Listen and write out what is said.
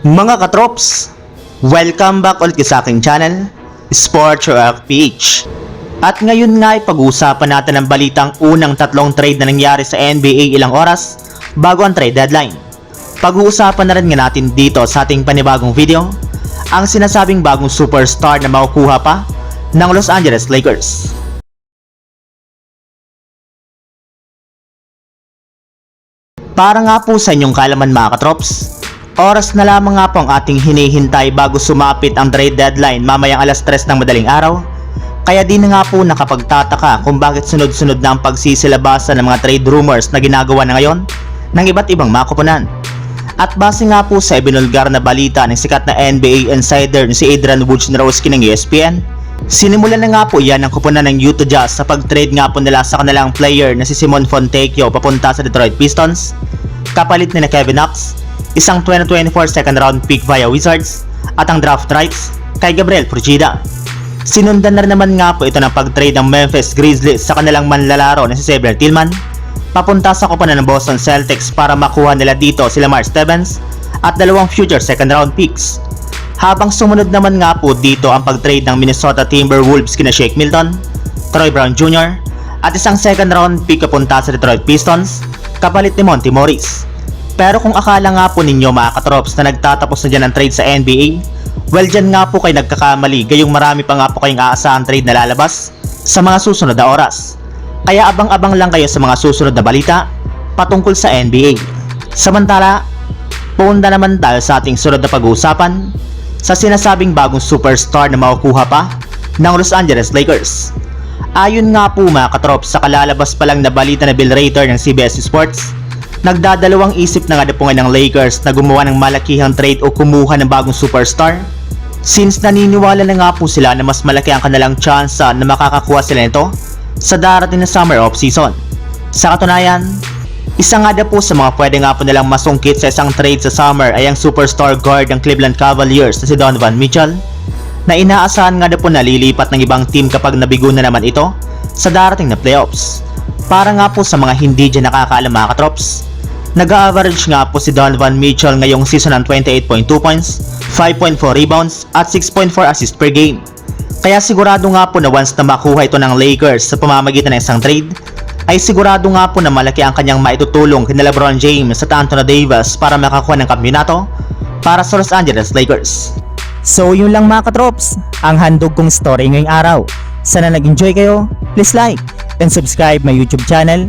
Mga katrops, welcome back ulit sa aking channel, Sports Rock PH. At ngayon nga ay pag-uusapan natin ang balitang unang tatlong trade na nangyari sa NBA ilang oras bago ang trade deadline. Pag-uusapan na rin nga natin dito sa ating panibagong video ang sinasabing bagong superstar na makukuha pa ng Los Angeles Lakers. Para nga po sa inyong kalaman mga katrops, oras na lamang nga po ang ating hinihintay bago sumapit ang trade deadline mamayang alas 3 ng madaling araw. Kaya di na nga po nakapagtataka kung bakit sunod-sunod na ang pagsisilabasan ng mga trade rumors na ginagawa na ngayon ng iba't ibang mga kupunan. At base nga po sa ibinulgar na balita ng sikat na NBA insider si Adrian Wojnarowski ng ESPN, sinimulan na nga po yan ng kupunan ng Utah Jazz sa pag-trade nga po nila sa kanilang player na si Simon Fontecchio papunta sa Detroit Pistons, kapalit ni na Kevin Knox, isang 2024 second round pick via Wizards, at ang draft rights kay Gabriel Fujita. Sinundan na rin naman nga po ito ng pag-trade ng Memphis Grizzlies sa kanilang manlalaro na si Xavier Tillman papunta sa koponan ng Boston Celtics para makuha nila dito si Lamar Stevens at dalawang future second round picks. Habang sumunod naman nga po dito ang pag-trade ng Minnesota Timberwolves kina Shake Milton, Troy Brown Jr. at isang second round pick papunta sa Detroit Pistons kapalit ni Monty Morris. Pero kung akala nga po ninyo mga katrops na nagtatapos na dyan ang trade sa NBA, well dyan nga po kayo nagkakamali gayong marami pa nga po kayong aasahan trade na lalabas sa mga susunod na oras. Kaya abang-abang lang kayo sa mga susunod na balita patungkol sa NBA. Samantala, punta naman tayo sa ating sunod na pag-uusapan sa sinasabing bagong superstar na makukuha pa ng Los Angeles Lakers. Ayon nga po mga katrop sa kalalabas pa lang na balita na Bill Rater ng CBS Sports, nagdadalawang isip na nga po ng Lakers na gumawa ng malakihang trade o kumuha ng bagong superstar since naniniwala na nga po sila na mas malaki ang kanilang tsansa na makakakuha sila nito sa darating na summer off-season. Sa katunayan, isa nga na po sa mga pwede nga po nilang masungkit sa isang trade sa summer ay ang superstar guard ng Cleveland Cavaliers na si Donovan Mitchell na inaasahan nga na po na lilipat ng ibang team kapag nabigo na naman ito sa darating na playoffs. Para nga po sa mga hindi dyan nakakaalam mga katrops, nag-average nga po si Donovan Mitchell ngayong season ng 28.2 points, 5.4 rebounds at 6.4 assists per game. Kaya sigurado nga po na once na makuha ito ng Lakers sa pamamagitan ng isang trade, ay sigurado nga po na malaki ang kanyang maitutulong kina LeBron James at Anthony Davis para makakuha ng kampiyonato para sa Los Angeles Lakers. So yun lang mga katrops, ang handog kong story ngayong araw. Sana nag-enjoy kayo, please like and subscribe my YouTube channel,